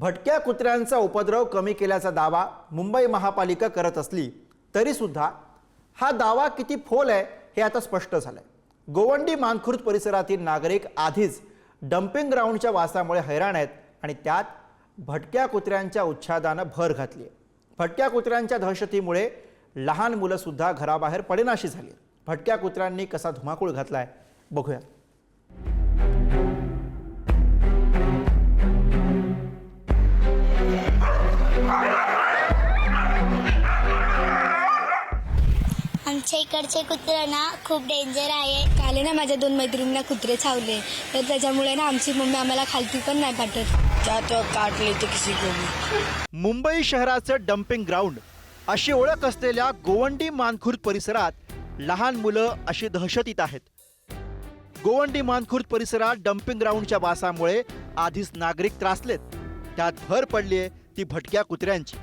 भटक्या कुत्र्यांचा उपद्रव कमी केल्याचा दावा मुंबई महापालिका करत असली तरीसुद्धा हा दावा किती फोल आहे हे आता स्पष्ट झालं आहे गोवंडी मानखुर्द परिसरातील नागरिक आधीच डम्पिंग ग्राउंडच्या वासामुळे हैराण आहेत आणि त्यात भटक्या कुत्र्यांच्या उच्छादानं भर घातली आहे भटक्या कुत्र्यांच्या दहशतीमुळे लहान मुलंसुद्धा घराबाहेर पडेनाशी झाली भटक्या कुत्र्यांनी कसा धुमाकूळ घातला आहे बघूया. इकडचे कुत्रे ना खूप डेंजर आहे. काले ना माझ्या दोन मैत्रिणींना कुत्रे चावले. तर त्याच्यामुळे ना आमची मम्मी आम्हाला खालती पण नाही पाठवत. क्या तो किसी को मुंबई शहराचं डम्पिंग ग्राउंड अशी ओळख असलेल्या गोवंडी मानखुर्द परिसरात लहान मुलं अशी दहशतीत आहेत. गोवंडी मानखुर्द परिसरात डम्पिंग ग्राउंडच्या वासामुळे आधीच नागरिक त्रासलेत. त्यात भर पडलीये ती भटक्या कुत्र्यांची.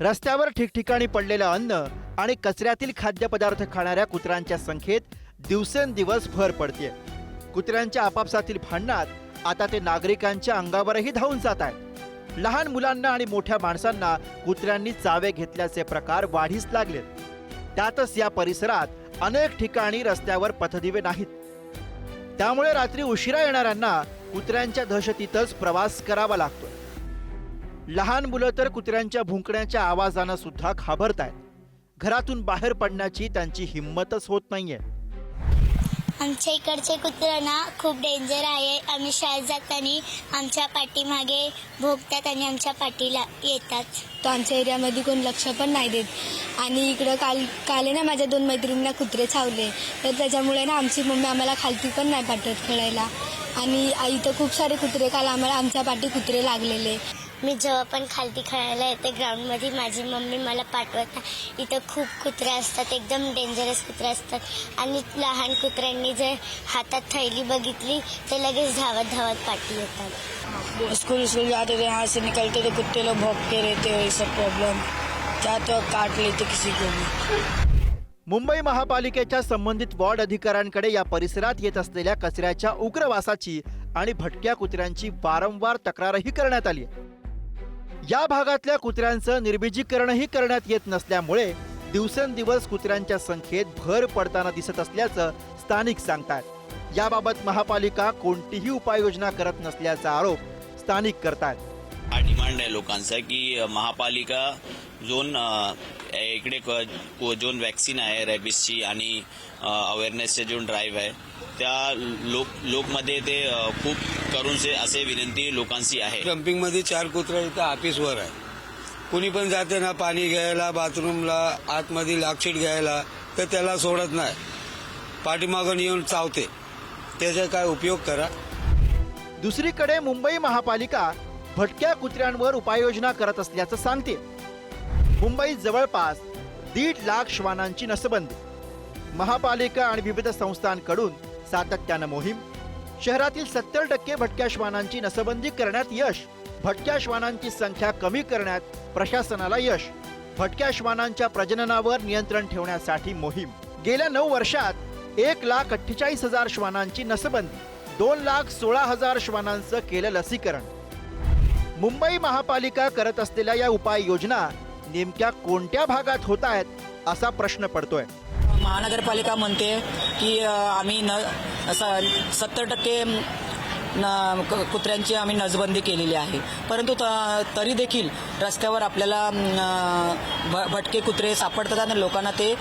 रस्त्यावर ठिकठिकाणी पडलेलं अन्न आणि कचऱ्यातील खाद्यपदार्थ खाणाऱ्या कुत्र्यांच्या संख्येत दिवसेंदिवस भर पडते कुत्र्यांच्या आपापसातील भांडणात आता ते नागरिकांच्या अंगावरही धावून जात आहेत. लहान मुलांना आणि मोठ्या माणसांना कुत्र्यांनी चावे घेतल्याचे प्रकार वाढीस लागलेत. त्यातच या परिसरात अनेक ठिकाणी रस्त्यावर पथदिवे नाहीत. त्यामुळे रात्री उशिरा येणाऱ्यांना कुत्र्यांच्या दहशतीतच प्रवास करावा लागतो लहान मुलं तर कुत्र्यांच्या भुंकण्याच्या आवाजानं सुद्धा घाबरत आहेत घरातून बाहेर पडण्याची त्यांची हिंमतच होत नाहीये. आमच्या इकडचे कुत्रे ना खूप डेंजर आहे. आम्ही शाळेत जाताना आमच्या पाठीमागे भोगतात आणि आमच्या पाठीला येतात. तर आमच्या एरियामध्ये कोण लक्ष पण नाही देत. आणि इकडं काल काले ना माझ्या दोन मैत्रिणींना कुत्रे चावले. तर त्याच्यामुळे ना आमची मम्मी आम्हाला खालती पण नाही पाठवत खेळायला. आणि इथं खूप सारे कुत्रे काल आम्हाला आमच्या पाठी कुत्रे लागलेले. मी जेव्हा पण खालती खेळायला येते ग्राउंडमध्ये माझी मम्मी मला पाठवत नाही. इथं खूप कुत्रे असतात एकदम डेंजरस कुत्रे असतात. आणि लहान कुत्र्यांनी जर हातात थैली बघितली तर लगेच धावत धावत पाठी येतात. स्कूल स्कूल जाते थे यहाँ से निकलते तो कुत्ते लोग भौंकते रहते वही सब प्रॉब्लम क्या तो काट लेते किसी को भी. मुंबई महापालिकेच्या संबंधित वॉर्ड अधिकाऱ्यांकडे या परिसरात येत असलेल्या कचऱ्याच्या उग्र वासाची आणि भटक्या कुत्र्यांची वारंवार तक्रारही करण्यात आली आहे. या भागातल्या कुत्र्यांचं निर्बीजीकरणही करण्यात येत नसल्यामुळे दिवसेंदिवस कुत्र्यांच्या संख्येत भर पडताना दिसत असल्याचं स्थानिक सांगतात. याबाबत महापालिका कोणतीही उपाययोजना करत नसल्याचा आरोप स्थानिक करतात. डिमांड आहे लोकांचा की महापालिका जोन इकडे जोन वॅक्सिन आहे रॅबिसची आणि अवेअरनेसचे जोन ड्राईव्ह आहे. त्या लोक लोकमध्ये ते खूप करून से असे विनंती लोकांची आहे. डम्पिंगमध्ये चार कुत्रे इथं ऑफिसवर आहे. कुणी पण जाते ना पाणी घ्यायला बाथरूमला आतमध्ये लाक्षीट घ्यायला तर त्याला सोडत नाही. पाठीमागून येऊन चावते. त्याचा काय उपयोग करा? दुसरीकडे मुंबई महापालिका भटक्या कुत्र्यांवर उपाययोजना करत असल्याचं सांगते. मुंबईत जवळपास दीड लाख श्वानांची नसबंदी. महापालिका आणि विविध संस्थांकडून सातत्यानं मोहीम. शहरातील सत्तर टक्के भटक्या श्वानांची नसबंदी करण्यात यश. भटक्या श्वानांची संख्या कमी करण्यात प्रशासनाला यश. भटक्या श्वानांच्या प्रजननावर नियंत्रण ठेवण्यासाठी मोहीम. गेल्या नऊ वर्षात एक लाख अठ्ठेचाळीस हजार श्वानांची नसबंदी. दोन लाख सोळा हजार श्वानांचं केलं लसीकरण. मुंबई महापालिका करत असलेल्या या उपाययोजना नेमक्या कोणत्या भागात होत आहेत असा प्रश्न पडतोय. महानगरपालिका म्हणते की आम्ही न असं सत्तर टक्के न क- कुत्र्यांची आम्ही नसबंदी केलेली आहे. परंतु त- तरी देखील रस्त्यावर आपल्याला भ- भटके कुत्रे सापडतात आणि लोकांना ते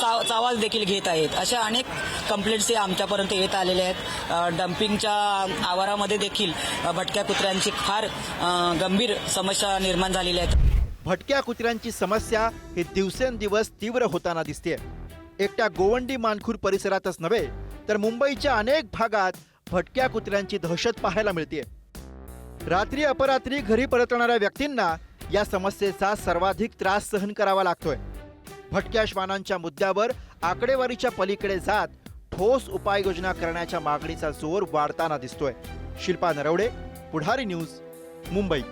चाव चावाज देखील घेत आहेत. अशा अनेक कंप्लेंट्स आमच्यापर्यंत येत आलेल्या आहेत. डम्पिंगच्या आवारामध्ये देखील भटक्या कुत्र्यांची फार गंभीर समस्या निर्माण झालेल्या आहेत. भटक्या कुत्र्यांची समस्या ही दिवसेंदिवस तीव्र होताना दिसते एकट्या गोवंडी मानखूर परिसरातच नव्हे तर मुंबईच्या अनेक भागात भटक्या कुत्र्यांची दहशत पाहायला मिळते रात्री अपरात्री घरी परतणाऱ्या व्यक्तींना या समस्येचा सर्वाधिक त्रास सहन करावा लागतोय. भटक्या श्वानांच्या मुद्द्यावर आकडेवारीच्या पलीकडे जात ठोस उपाययोजना करण्याच्या मागणीचा जोर वाढताना दिसतोय. शिल्पा नरवडे पुढारी न्यूज मुंबई.